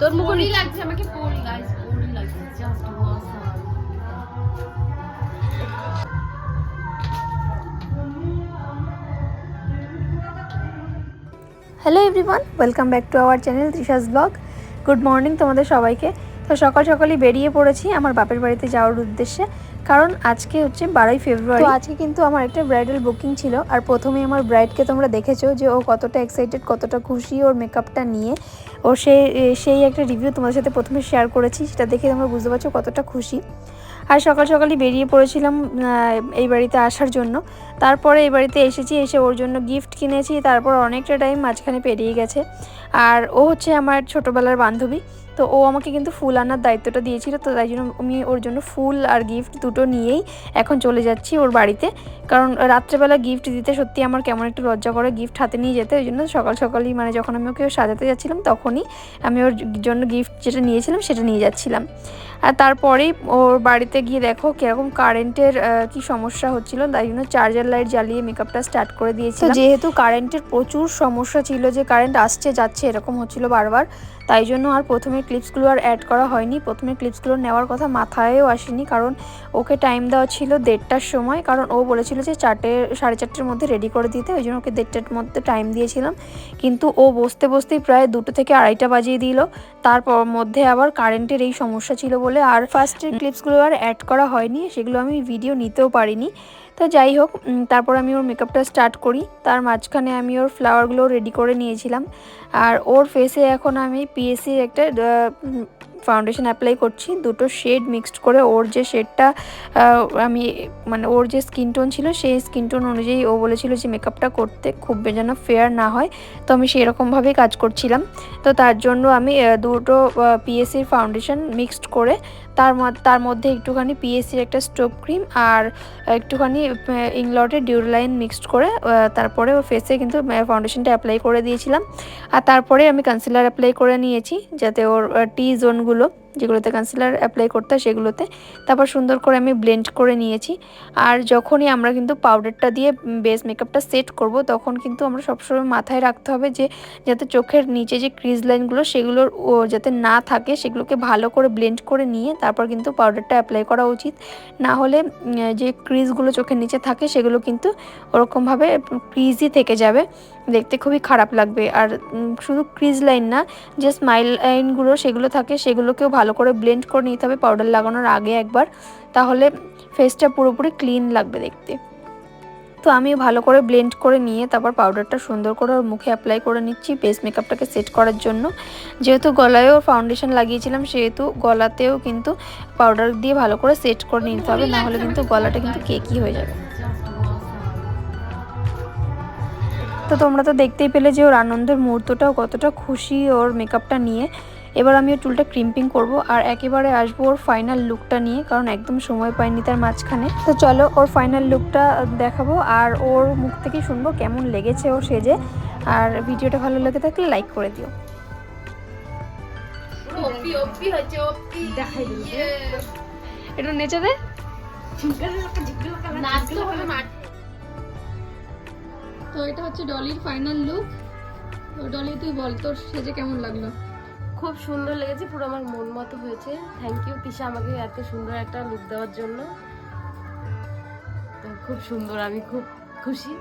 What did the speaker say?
তোর মুখে লাগছে আমাকে পড়ি গাইস পড়ি লাগছে just awesome hello everyone welcome back to our channel Trisha's blog good morning তোমাদের সবাইকে। তো সকাল সকালই বেরিয়ে পড়েছি আমার বাপের বাড়িতে যাওয়ার উদ্দেশ্যে। কারণ আজকে হচ্ছে বারোই ফেব্রুয়ারি। তো আজকে কিন্তু আমার একটা ব্রাইডাল বুকিং ছিল আর প্রথমে আমার ব্রাইডকে তোমরা দেখেছ যে ও কতটা এক্সাইটেড কতটা খুশি ওর মেকআপটা নিয়ে। ও সেই সেই একটা রিভিউ তোমাদের সাথে প্রথমে শেয়ার করেছি, সেটা দেখে তোমরা বুঝতে পারছ কতটা খুশি। আর সকাল সকালই বেরিয়ে পড়েছিলাম এই বাড়িতে আসার জন্য। তারপরে এই বাড়িতে এসেছি, এসে ওর জন্য গিফট কিনেছি, তারপর অনেকটা টাইম মাঝখানে পেরিয়ে গেছে। আর ও হচ্ছে আমার ছোটোবেলার বান্ধবী, তো ও আমাকে কিন্তু ফুল আনার দায়িত্বটা দিয়েছিল, তো তাই জন্য আমি ওর জন্য ফুল আর গিফট দুটো নিয়েই এখন চলে যাচ্ছি ওর বাড়িতে। কারণ রাত্রেবেলা গিফট দিতে সত্যি আমার কেমন একটু লজ্জা করে গিফট হাতে নিয়ে যেতে, ওই জন্য সকাল সকালই মানে যখন আমি ওকে সাজাতে যাচ্ছিলাম তখনই আমি ওর জন্য গিফট যেটা নিয়েছিলাম সেটা নিয়ে যাচ্ছিলাম। আর তারপরেই ওর বাড়িতে গিয়ে দেখো কীরকম কারেন্টের কি সমস্যা হচ্ছিল, তাই জন্য চার্জার লাইট জ্বালিয়ে মেকআপটা স্টার্ট করে দিয়েছি যেহেতু কারেন্টের প্রচুর সমস্যা ছিল যে কারেন্ট আসছে, যাচ্ছে এরকম হচ্ছিল বারবার। তাই জন্য আর প্রথমে ক্লিপসগুলো আর অ্যাড করা হয়নি। প্রথমে ক্লিপসগুলো নেওয়ার কথা মাথায়ও আসেনি, কারণ ওকে টাইম দেওয়া ছিল দেড়টার সময়। কারণ ও বলেছিল যে চারটে, সাড়ে চারটের মধ্যে রেডি করে দিতে, ওই জন্য ওকে দেড়টার মধ্যে টাইম দিয়েছিলাম। কিন্তু ও বসতে বসতেই প্রায় দুটো থেকে আড়াইটা বাজিয়ে দিল। তারপর মধ্যে আবার কারেন্টের এই সমস্যা ছিল বলে আর ফার্স্টের ক্লিপসগুলো আর অ্যাড করা হয়নি। সেগুলো আমি ভিডিও নিতেও পারিনি। তো যাই হোক তারপর আমি ওর মেকআপটা স্টার্ট করি। তার মাঝখানে আমি ওর ফ্লাওয়ারগুলো রেডি করে নিয়েছিলাম। আর ওর ফেসে এখন আমি পিএসসির একটা ফাউন্ডেশন অ্যাপ্লাই করছি। দুটো শেড মিক্সড করে ওর যে শেডটা আমি মানে ওর যে স্কিন টোন ছিল, সেই স্কিন টোন অনুযায়ী ও বলেছিল যে মেকআপটা করতে খুব যেন ফেয়ার না হয়। তো আমি সেই রকমভাবেই কাজ করছিলাম। তো তার জন্য আমি দুটো পিএসসির ফাউন্ডেশন মিক্সড করে তার তার মধ্যে একটুখানি পিএসসির একটা স্টোভ ক্রিম আর একটুখানি ইংলটের ডিউরলাইন মিক্সড করে তারপরে ওর ফেসে কিন্তু ফাউন্ডেশনটা অ্যাপ্লাই করে দিয়েছিলাম। আর তারপরে আমি কনসিলার অ্যাপ্লাই করে নিয়েছি, যাতে ওর টি জোনগুলো যেগুলোতে কনসিলার অ্যাপ্লাই করতে হয় সেগুলোতে। তারপর সুন্দর করে আমি ব্লেন্ড করে নিয়েছি। আর যখনই আমরা কিন্তু পাউডারটা দিয়ে বেস মেকআপটা সেট করব, তখন কিন্তু আমরা সবসময় মাথায় রাখতে হবে যে, যাতে চোখের নিচে যে ক্রিজ লাইনগুলো সেগুলোর যাতে না থাকে, সেগুলোকে ভালো করে ব্লেন্ড করে নিয়ে তারপর কিন্তু পাউডারটা অ্যাপ্লাই করা উচিত। না হলে যে ক্রিজগুলো চোখের নিচে থাকে, সেগুলো কিন্তু ওরকমভাবে ক্রিজই থেকে যাবে। দেখতে খুবই খারাপ লাগবে। আর শুধু ক্রিজ লাইন না, যে স্মাইল লাইনগুলো সেগুলো থাকে, সেগুলোকেও ভালো করে ব্লেন্ড করে নিতে হবে পাউডার লাগানোর আগে একবার। তাহলে ফেসটা পুরোপুরি ক্লিন লাগবে দেখতে। তো আমি ভালো করে ব্লেন্ড করে নিয়ে তারপর পাউডারটা সুন্দর করে ওর মুখে অ্যাপ্লাই করে নিচ্ছি বেস মেকআপটাকে সেট করার জন্য। যেহেতু গলায়ও ফাউন্ডেশন লাগিয়েছিলাম, সেহেতু গলাতেও কিন্তু পাউডার দিয়ে ভালো করে সেট করে নিতে হবে, না হলে কিন্তু গলাটা কিন্তু কেকই হয়ে যাবে। তো তোমরা তো দেখতেই পেলে যে ওর আনন্দের মুহূর্তটাও কতটা খুশি ওর মেকআপটা নিয়ে। এবার আমি ওর চুলটা ক্রিম্পিং করব আর একেবারে আসব ওর ফাইনাল লুকটা নিয়ে কারণ একদম সময় পাইনি তার মাঝখানে। তো চলো ওর ফাইনাল লুকটা দেখাবো আর ওর মুখ থেকে শুনব কেমন লেগেছে ও সেজে। আর ভিডিওটা ভালো লেগে থাকলে লাইক করে দিও। একটু নেচে দে। তো এটা হচ্ছে ডলির ফাইনাল লুক তো ডলি তুই বল তোর সেজে কেমন লাগল? খুব সুন্দর লেগেছে, পুরো আমার মন মতো হয়েছে। থ্যাংক ইউ তিশা আমাকে এত সুন্দর একটা লুক দেওয়ার জন্য। খুব সুন্দর, আমি খুব খুশি।